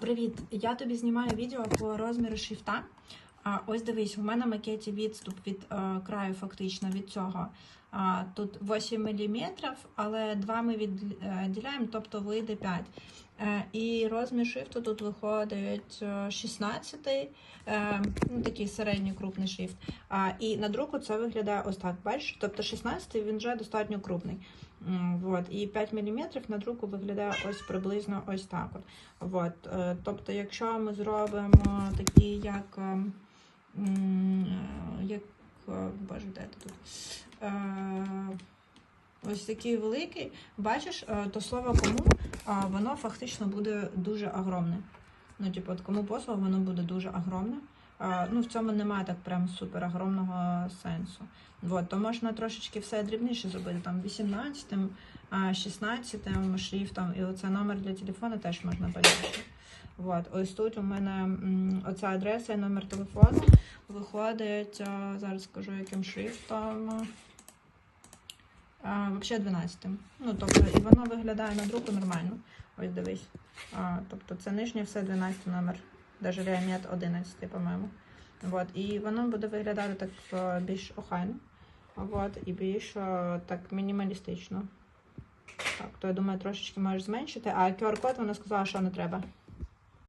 Привіт! Я тобі знімаю відео по розміру шрифта. Ось дивись, у мене макеті відступ від е, краю, фактично від цього. Тут 8 мм, але 2 ми відділяємо, тобто вийде 5. Е, і розмір шрифту тут виходить е, 16, е, ну такий середній крупний шрифт. І на друку це виглядає ось так. Бачиш? Тобто 16 він вже достатньо крупний. Вот. І 5 мм на друку виглядає ось приблизно ось так. От. Е, Тобто, якщо ми зробимо такі, як, е, м, е, як е, боже, де ти тут? Е, Ось такий великий, бачиш, е, то слово кому воно фактично буде дуже огромне. Ну, типу, от кому послуг, воно буде дуже огромне. Ну, в цьому немає так прям супер огромного сенсу. Вот, то можна трошечки все дрібніше зробити, там 18, а, 16 шрифтом, і оце номер для телефону теж можна побільше. Вот, ось тут у мене оця адреса і номер телефону виходить, зараз скажу яким шрифтом. Взагалі 12. Ну, тобто, і воно виглядає на друку нормально. Ось дивись. А, тобто це нижнє все 12 номер, навіть реамет 11, по-моєму. Вот. І воно буде виглядати так е, більш охайно. Вот. І більш е, так мінімалістично. Так, то я думаю, трошечки можеш зменшити. А QR-код вона сказала, що не треба.